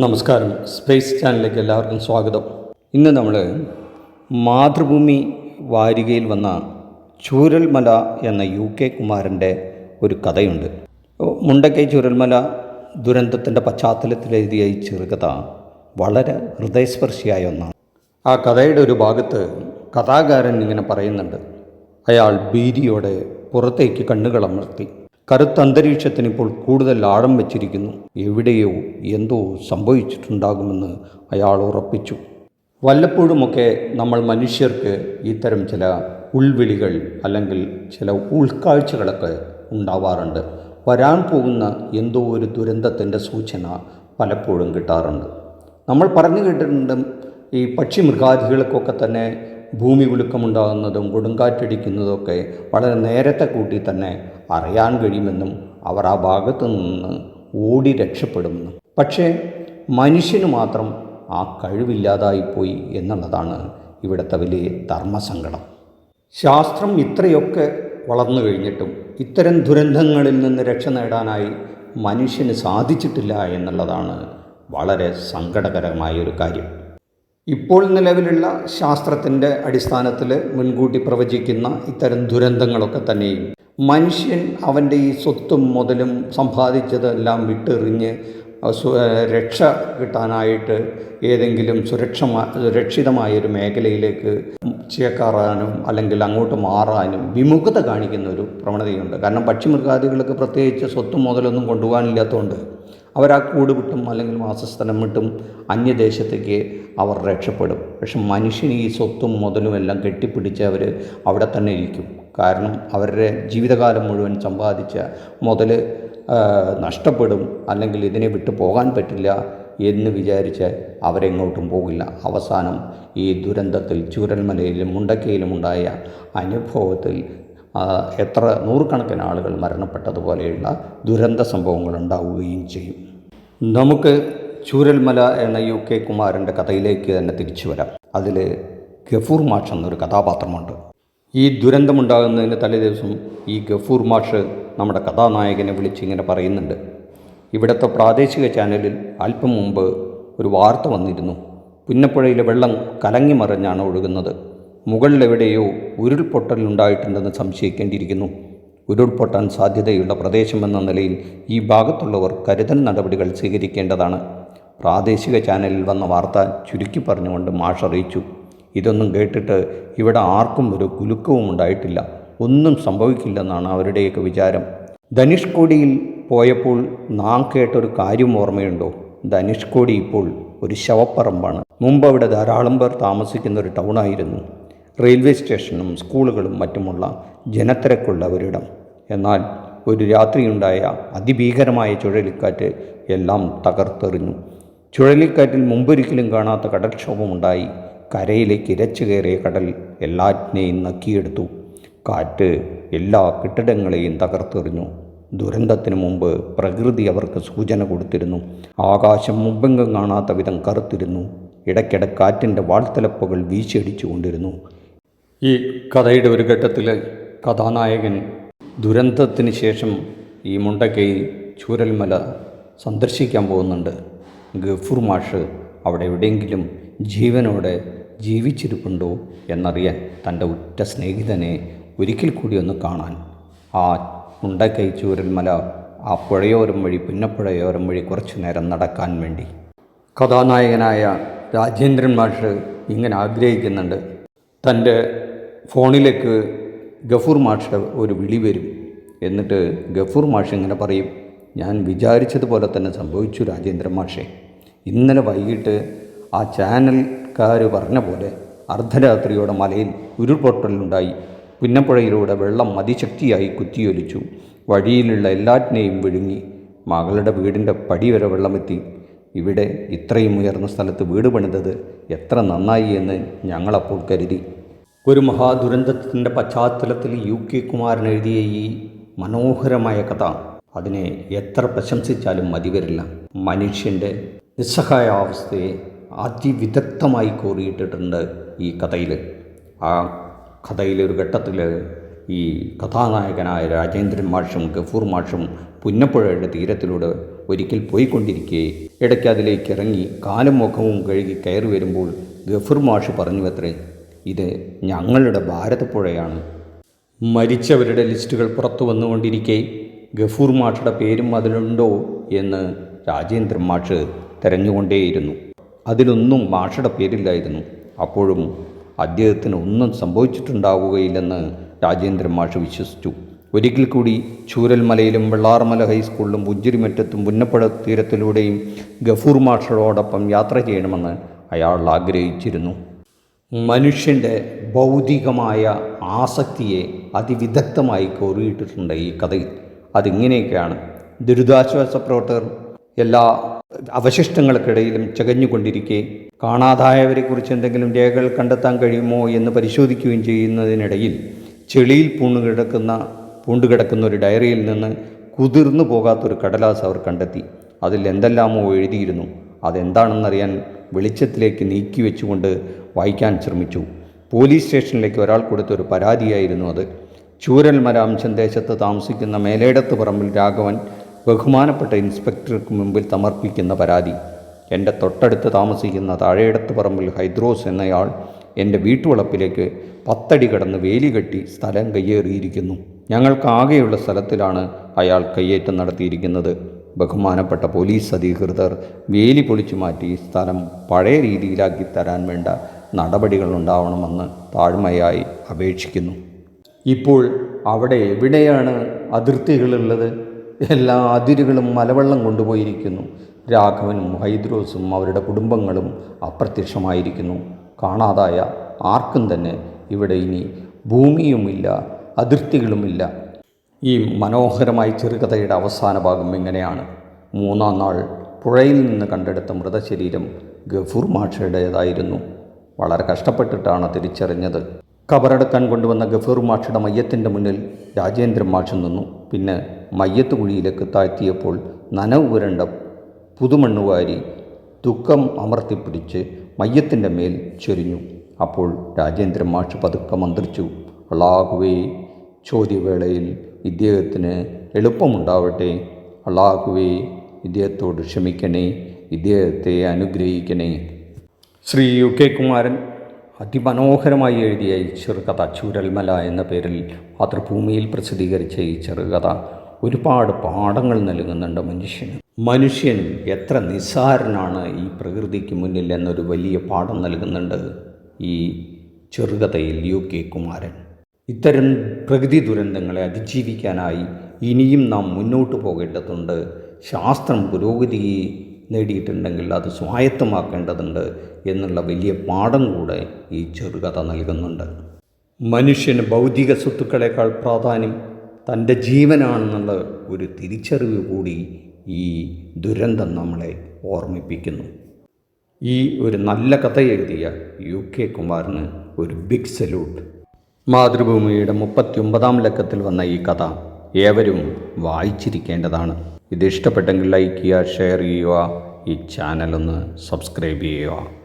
നമസ്കാരം. സ്പേസ് ചാനലിലേക്ക് എല്ലാവർക്കും സ്വാഗതം. ഇന്ന് നമ്മൾ മാതൃഭൂമി വാരികയിൽ വന്ന ചൂരൽമല എന്ന യു കെ കുമാരന്റെ ഒരു കഥയുണ്ട്. മുണ്ടക്കൈ ചൂരൽമല ദുരന്തത്തിന്റെ പശ്ചാത്തലത്തിൽ എഴുതിയ ഈ ചെറുകഥ വളരെ ഹൃദയസ്പർശിയായ ഒന്നാണ്. ആ കഥയുടെ ഒരു ഭാഗത്ത് കഥാകാരൻ ഇങ്ങനെ പറയുന്നുണ്ട്. അയാൾ ഭീതിയോടെ പുറത്തേക്ക് കണ്ണുകൾ അമർത്തി. കറുത്ത അന്തരീക്ഷത്തിന് ഇപ്പോൾ കൂടുതൽ ആഴം വച്ചിരിക്കുന്നു. എവിടെയോ എന്തോ സംഭവിച്ചിട്ടുണ്ടാകുമെന്ന് അയാൾ ഉറപ്പിച്ചു. വല്ലപ്പോഴുമൊക്കെ നമ്മൾ മനുഷ്യർക്ക് ഇത്തരം ചില ഉൾവിളികൾ അല്ലെങ്കിൽ ചില ഉൾക്കാഴ്ചകളൊക്കെ ഉണ്ടാവാറുണ്ട്. വരാൻ പോകുന്ന എന്തോ ഒരു ദുരന്തത്തിന്റെ സൂചന പലപ്പോഴും കിട്ടാറുണ്ട്. നമ്മൾ പറഞ്ഞു കേട്ടിട്ടുണ്ട് ഈ പക്ഷി മൃഗാദികൾക്കൊക്കെ തന്നെ ഭൂമി കുലുക്കമുണ്ടാകുന്നതും കൊടുങ്കാറ്റടിക്കുന്നതൊക്കെ വളരെ നേരത്തെ കൂട്ടി തന്നെ അറിയാൻ കഴിയുമെന്നും അവർ ആ ഭാഗത്തു നിന്ന് ഓടി രക്ഷപ്പെടുമെന്നും. പക്ഷേ മനുഷ്യന് മാത്രം ആ കഴിവില്ലാതായിപ്പോയി എന്നുള്ളതാണ് ഇവിടുത്തെ വലിയ ധർമ്മസങ്കടം. ശാസ്ത്രം ഇത്രയൊക്കെ വളർന്നു കഴിഞ്ഞിട്ടും ഇത്തരം ദുരന്തങ്ങളിൽ നിന്ന് രക്ഷ നേടാനായി മനുഷ്യന് സാധിച്ചിട്ടില്ല എന്നുള്ളതാണ് വളരെ സങ്കടകരമായ ഒരു കാര്യം. ഇപ്പോൾ നിലവിലുള്ള ശാസ്ത്രത്തിന്റെ അടിസ്ഥാനത്തിൽ മുൻകൂട്ടി പ്രവചിക്കുന്ന ഇത്തരം ദുരന്തങ്ങളൊക്കെ തന്നെയും മനുഷ്യൻ അവന്റെ ഈ സ്വത്തും മുതലും സമ്പാദിച്ചതെല്ലാം വിട്ടെറിഞ്ഞ് രക്ഷ കിട്ടാനായിട്ട് ഏതെങ്കിലും സുരക്ഷ സുരക്ഷിതമായൊരു മേഖലയിലേക്ക് ചേക്കാറാനും അല്ലെങ്കിൽ അങ്ങോട്ട് മാറാനും വിമുഖത കാണിക്കുന്ന ഒരു പ്രവണതയുണ്ട്. കാരണം പക്ഷിമൃഗാദികൾക്ക് പ്രത്യേകിച്ച് സ്വത്തും മുതലൊന്നും കൊണ്ടുപോകാനില്ലാത്തതുകൊണ്ട് അവർ ആ കൂട് വിട്ടും അല്ലെങ്കിൽ വാസസ്ഥലം വിട്ടും അന്യദേശത്തേക്ക് അവർ രക്ഷപ്പെടും. പക്ഷെ മനുഷ്യന് ഈ സ്വത്തും മുതലും എല്ലാം കെട്ടിപ്പിടിച്ച് അവർ അവിടെ തന്നെ ഇരിക്കും. കാരണം അവരുടെ ജീവിതകാലം മുഴുവൻ സമ്പാദിച്ച മുതൽ നഷ്ടപ്പെടും അല്ലെങ്കിൽ ഇതിനെ വിട്ടു പോകാൻ പറ്റില്ല എന്ന് വിചാരിച്ച് അവരെങ്ങോട്ടും പോകില്ല. അവസാനം ഈ ദുരന്തത്തിൽ ചൂരൽമലയിലും മുണ്ടക്കയിലും ഉണ്ടായ അനുഭവത്തിൽ എത്ര നൂറുകണക്കിന് ആളുകൾ മരണപ്പെട്ടതുപോലെയുള്ള ദുരന്ത സംഭവങ്ങൾ ഉണ്ടാവുകയും ചെയ്യും. നമുക്ക് ചൂരൽമല എന്ന യു കെ കുമാരന്റെ കഥയിലേക്ക് തന്നെ തിരിച്ചു വരാം. അതിൽ ഗഫൂർ മാഷ് എന്നൊരു കഥാപാത്രമുണ്ട്. ഈ ദുരന്തമുണ്ടാകുന്നതിന് തലേ ദിവസം ഈ ഗഫൂർ മാഷ് നമ്മുടെ കഥാനായകനെ വിളിച്ചിങ്ങനെ പറയുന്നുണ്ട്. ഇവിടുത്തെ പ്രാദേശിക ചാനലിൽ അല്പം മുമ്പ് ഒരു വാർത്ത വന്നിരുന്നു. പുന്നപ്പുഴയിലെ വെള്ളം കലങ്ങി മറിഞ്ഞാണ് ഒഴുകുന്നത്. മുകളിലെവിടെയോ ഉരുൾപൊട്ടലുണ്ടായിട്ടുണ്ടെന്ന് സംശയിക്കേണ്ടിയിരിക്കുന്നു. ഉരുൾപൊട്ടാൻ സാധ്യതയുള്ള പ്രദേശമെന്ന നിലയിൽ ഈ ഭാഗത്തുള്ളവർ കരുതൽ നടപടികൾ സ്വീകരിക്കേണ്ടതാണ്. പ്രാദേശിക ചാനലിൽ വന്ന വാർത്ത ചുരുക്കി പറഞ്ഞുകൊണ്ട് മാഷ് അറിയിച്ചു. ഇതൊന്നും കേട്ടിട്ട് ഇവിടെ ആർക്കും ഒരു കുലുക്കവും ഉണ്ടായിട്ടില്ല. ഒന്നും സംഭവിക്കില്ലെന്നാണ് അവരുടെയൊക്കെ വിചാരം. ധനുഷ്കോടിയിൽ പോയപ്പോൾ നാം കേട്ടൊരു കാര്യം ഓർമ്മയുണ്ടോ? ധനുഷ്കോടി ഇപ്പോൾ ഒരു ശവപ്പറമ്പാണ്. മുമ്പ് അവിടെ ധാരാളം പേർ താമസിക്കുന്ന ഒരു ടൗണായിരുന്നു റെയിൽവേ സ്റ്റേഷനും സ്കൂളുകളും മറ്റുമുള്ള ജനത്തിരക്കുള്ള ഒരിടം എന്നാൽ ഒരു രാത്രിയുണ്ടായ അതിഭീകരമായ ചുഴലിക്കാറ്റ് എല്ലാം തകർത്തെറിഞ്ഞു. ചുഴലിക്കാറ്റിൽ മുമ്പൊരിക്കലും കാണാത്ത കടൽക്ഷോഭമുണ്ടായി. കരയിലേക്ക് ഇരച്ചു കയറിയ കടൽ എല്ലാറ്റിനെയും നക്കിയെടുത്തു. കാറ്റ് എല്ലാ കെട്ടിടങ്ങളെയും തകർത്തെറിഞ്ഞു. ദുരന്തത്തിന് മുമ്പ് പ്രകൃതി അവർക്ക് സൂചന കൊടുത്തിരുന്നു. ആകാശം മുമ്പെങ്കും കാണാത്ത വിധം കറുത്തിരുന്നു. ഇടയ്ക്കിടെ കാറ്റിന്റെ വാൾത്തലപ്പുകൾ വീശിയടിച്ചുകൊണ്ടിരുന്നു ഈ കഥയുടെ ഒരു ഘട്ടത്തിൽ കഥാനായകൻ ദുരന്തത്തിന് ശേഷം ഈ മുണ്ടക്കൈ ചൂരൽമല സന്ദർശിക്കാൻ പോകുന്നുണ്ട്. ഗഫൂർ മാഷ് അവിടെ എവിടെയെങ്കിലും ജീവനോടെ ജീവിച്ചിരിപ്പുണ്ടോ എന്നറിയാൻ തന്റെ ഉറ്റ സ്നേഹിതനെ ഒരിക്കൽ കൂടി ഒന്ന് കാണാൻ. ആ മുണ്ടക്കൈ ചൂരൽമല ആ പുഴയോരം വഴി പുന്നപ്പുഴയോരം വഴി കുറച്ചു നേരം നടക്കാൻ വേണ്ടി. കഥാനായകനായ രാജേന്ദ്രൻ മാഷ് ഇങ്ങനെ ആഗ്രഹിക്കുന്നുണ്ട്. തന്റെ ഫോണിലേക്ക് ഗഫൂർ മാഷ് ഒരു വിളി വരും. എന്നിട്ട് ഗഫൂർ മാഷ് ഇങ്ങനെ പറയും ഞാൻ വിചാരിച്ചതുപോലെ തന്നെ സംഭവിച്ചു രാജേന്ദ്രൻ മാഷേ. ഇന്നലെ വൈകിട്ട് ആ ചാനൽക്കാർ പറഞ്ഞ പോലെ അർദ്ധരാത്രിയോടെ മലയിൽ ഉരുൾപൊട്ടലുണ്ടായി. പുന്നപ്പുഴയിലൂടെ വെള്ളം അതിശക്തിയായി കുത്തിയൊലിച്ചു. വഴിയിലുള്ള എല്ലാറ്റിനെയും വിഴുങ്ങി മകളുടെ വീടിന്റെ പടി വരെ വെള്ളമെത്തി. ഇവിടെ ഇത്രയും ഉയർന്ന സ്ഥലത്ത് വീട് പണിതത് എത്ര നന്നായി എന്ന് ഞങ്ങളപ്പോൾ കരുതി. ഒരു മഹാദുരന്തത്തിന്റെ പശ്ചാത്തലത്തിൽ യു കെ കുമാരൻ എഴുതിയ ഈ മനോഹരമായ കഥ അതിനെ എത്ര പ്രശംസിച്ചാലും മതി വരില്ല മനുഷ്യന്റെ നിസ്സഹായാവസ്ഥയെ അതിവിദഗ്ധമായി കോറിയിട്ടിട്ടുണ്ട് ഈ കഥയിൽ ആ കഥയിലെ ഒരു ഘട്ടത്തിൽ ഈ കഥാനായകനായ രാജേന്ദ്രൻ മാഷും ഗഫൂർ മാഷും പുന്നപ്പുഴയുടെ തീരത്തിലൂടെ ഒരിക്കൽ പോയിക്കൊണ്ടിരിക്കെ ഇടയ്ക്ക് അതിലേക്ക് ഇറങ്ങി കാലും മുഖവും കഴുകി കയറി വരുമ്പോൾ ഗഫൂർ മാഷ് പറഞ്ഞു അത്രേ ഇത് ഞങ്ങളുടെ ഭാരതപ്പുഴയാണ് മരിച്ചവരുടെ ലിസ്റ്റുകൾ പുറത്തു വന്നുകൊണ്ടിരിക്കെ ഗഫൂർ മാഷയുടെ പേരും അതിലുണ്ടോ എന്ന് രാജേന്ദ്രൻ മാഷ് തെരഞ്ഞുകൊണ്ടേയിരുന്നു. അതിലൊന്നും മാഷയുടെ പേരില്ലായിരുന്നു. അപ്പോഴും അദ്ദേഹത്തിന് ഒന്നും സംഭവിച്ചിട്ടുണ്ടാവുകയില്ലെന്ന് രാജേന്ദ്രൻ മാഷ് വിശ്വസിച്ചു. ഒരിക്കൽ കൂടി ചൂരൽമലയിലും വെള്ളാർമല ഹൈസ്കൂളിലും പുഞ്ചിരിമറ്റത്തും പുന്നപ്പുഴ തീരത്തിലൂടെയും ഗഫൂർ മാഷയോടൊപ്പം യാത്ര ചെയ്യണമെന്ന് അയാൾ ആഗ്രഹിച്ചിരുന്നു. മനുഷ്യന്റെ ഭൗതികമായ ആസക്തിയെ അതിവിദഗ്ധമായി കോറിയിട്ടിട്ടുണ്ട് ഈ കഥയിൽ. അതിങ്ങനെയൊക്കെയാണ്. ദുരിതാശ്വാസ പ്രവർത്തകർ എല്ലാ അവശിഷ്ടങ്ങൾക്കിടയിലും ചകഞ്ഞുകൊണ്ടിരിക്കെ കാണാതായവരെക്കുറിച്ച് എന്തെങ്കിലും രേഖകൾ കണ്ടെത്താൻ കഴിയുമോ എന്ന് പരിശോധിക്കുകയും ചെയ്യുന്നതിനിടയിൽ ചെളിയിൽ പൂണ്ടു കിടക്കുന്ന പൂണ്ടു കിടക്കുന്ന ഒരു ഡയറിയിൽ നിന്ന് കുതിർന്നു പോകാത്തൊരു കടലാസ് അവർ കണ്ടെത്തി. അതിൽ എന്തെല്ലാമോ എഴുതിയിരുന്നു. അതെന്താണെന്നറിയാൻ വെളിച്ചത്തിലേക്ക് നീക്കി വെച്ചുകൊണ്ട് വായിക്കാൻ ശ്രമിച്ചു. പോലീസ് സ്റ്റേഷനിലേക്ക് ഒരാൾ കൊടുത്തൊരു പരാതിയായിരുന്നു അത്. ചൂരൽമല അംശം ദേശത്ത് താമസിക്കുന്ന മേലേടത്ത് പറമ്പിൽ രാഘവൻ ബഹുമാനപ്പെട്ട ഇൻസ്പെക്ടർക്ക് മുമ്പിൽ സമർപ്പിക്കുന്ന പരാതി. എന്റെ തൊട്ടടുത്ത് താമസിക്കുന്ന താഴെയിടത്ത് പറമ്പിൽ ഹൈദ്രോസ് എന്നയാൾ എന്റെ വീട്ടുവളപ്പിലേക്ക് പത്തടി കടന്ന് വേലി കെട്ടി സ്ഥലം കയ്യേറിയിരിക്കുന്നു. ഞങ്ങൾക്കാകെയുള്ള സ്ഥലത്തിലാണ് അയാൾ കയ്യേറ്റം നടത്തിയിരിക്കുന്നത് ബഹുമാനപ്പെട്ട പോലീസ് അധികൃതർ വേലി പൊളിച്ചു മാറ്റി സ്ഥലം പഴയ രീതിയിലാക്കി തരാൻ വേണ്ട നടപടികൾ ഉണ്ടാവണമെന്ന് താഴ്മയായി അപേക്ഷിക്കുന്നു. ഇപ്പോൾ അവിടെ എവിടെയാണ് അതിർത്തികളുള്ളത്? എല്ലാ അതിരുകളും മലവെള്ളം കൊണ്ടുപോയിരിക്കുന്നു. രാഘവനും ഹൈദ്രോസും അവരുടെ കുടുംബങ്ങളും അപ്രത്യക്ഷമായിരിക്കുന്നു. കാണാതായ ആർക്കും തന്നെ ഇവിടെ ഇനി ഭൂമിയുമില്ല അതിർത്തികളുമില്ല. ഈ മനോഹരമായ ചെറുകഥയുടെ അവസാന ഭാഗം ഇങ്ങനെയാണ്. മൂന്നാം നാൾ പുഴയിൽ നിന്ന് കണ്ടെടുത്ത മൃതശരീരം ഗഫൂർ മാഷയുടേതായിരുന്നു. വളരെ കഷ്ടപ്പെട്ടിട്ടാണ് തിരിച്ചറിഞ്ഞത്. കബറടക്കാൻ കൊണ്ടുവന്ന ഗഫൂർ മാഷയുടെ മയ്യത്തിന്റെ മുന്നിൽ രാജേന്ദ്രൻ മാഷ് നിന്നു. പിന്നെ മയ്യത്ത് കുഴിയിലേക്ക് താഴ്ത്തിയപ്പോൾ നനവ് പുരണ്ട പുതുമണ്ണുവാരി ദുഃഖം അമർത്തിപ്പിടിച്ച് മയ്യത്തിന്റെ മേൽ ചൊരിഞ്ഞു. അപ്പോൾ രാജേന്ദ്രൻ മാഷ് പതുക്കെ മന്ത്രിച്ചു അള്ളാഹുവേ ചോദ്യവേളയിൽ ഇദ്ദേഹത്തിന് എളുപ്പമുണ്ടാവട്ടെ. അള്ളാഹുവേ ഇദ്ദേഹത്തോട് ക്ഷമിക്കണേ ഇദ്ദേഹത്തെ അനുഗ്രഹിക്കണേ. ശ്രീ യു കെ കുമാരൻ അതിമനോഹരമായി എഴുതിയ ഈ ചെറുകഥ ചുരൽമല എന്ന പേരിൽ മാതൃഭൂമിയിൽ പ്രസിദ്ധീകരിച്ച ഈ ചെറുകഥ ഒരുപാട് പാഠങ്ങൾ നൽകുന്നുണ്ട് മനുഷ്യന്. മനുഷ്യൻ എത്ര നിസ്സാരനാണ് ഈ പ്രകൃതിക്ക് മുന്നിൽ എന്നൊരു വലിയ പാഠം നൽകുന്നുണ്ട് ഈ ചെറുകഥയിൽ യു കെ കുമാരൻ. ഇത്തരം പ്രകൃതി ദുരന്തങ്ങളെ അതിജീവിക്കാനായി ഇനിയും നാം മുന്നോട്ട് പോകേണ്ടതുണ്ട്. ശാസ്ത്രം പുരോഗതി നേടിയിട്ടുണ്ടെങ്കിൽ അത് സ്വായത്തമാക്കേണ്ടതുണ്ട് എന്നുള്ള വലിയ പാഠം കൂടെ ഈ ചെറുകഥ നൽകുന്നുണ്ട്. മനുഷ്യന് ഭൗതിക സ്വത്തുക്കളെക്കാൾ പ്രാധാന്യം തന്റെ ജീവനാണെന്നുള്ള ഒരു തിരിച്ചറിവ് കൂടി ഈ ദുരന്തം നമ്മളെ ഓർമ്മിപ്പിക്കുന്നു. ഈ ഒരു നല്ല കഥ എഴുതിയ യു കെ കുമാറിന് ഒരു ബിഗ് സല്യൂട്ട് മാതൃഭൂമിയുടെ മുപ്പത്തി ഒമ്പതാം ലക്കത്തിൽ വന്ന ഈ കഥ ഏവരും വായിച്ചിരിക്കേണ്ടതാണ്. ഇത് ഇഷ്ടപ്പെട്ടെങ്കിൽ ലൈക്ക് ചെയ്യുക ഷെയർ ചെയ്യുക. ഈ ചാനലൊന്ന് സബ്സ്ക്രൈബ് ചെയ്യുക.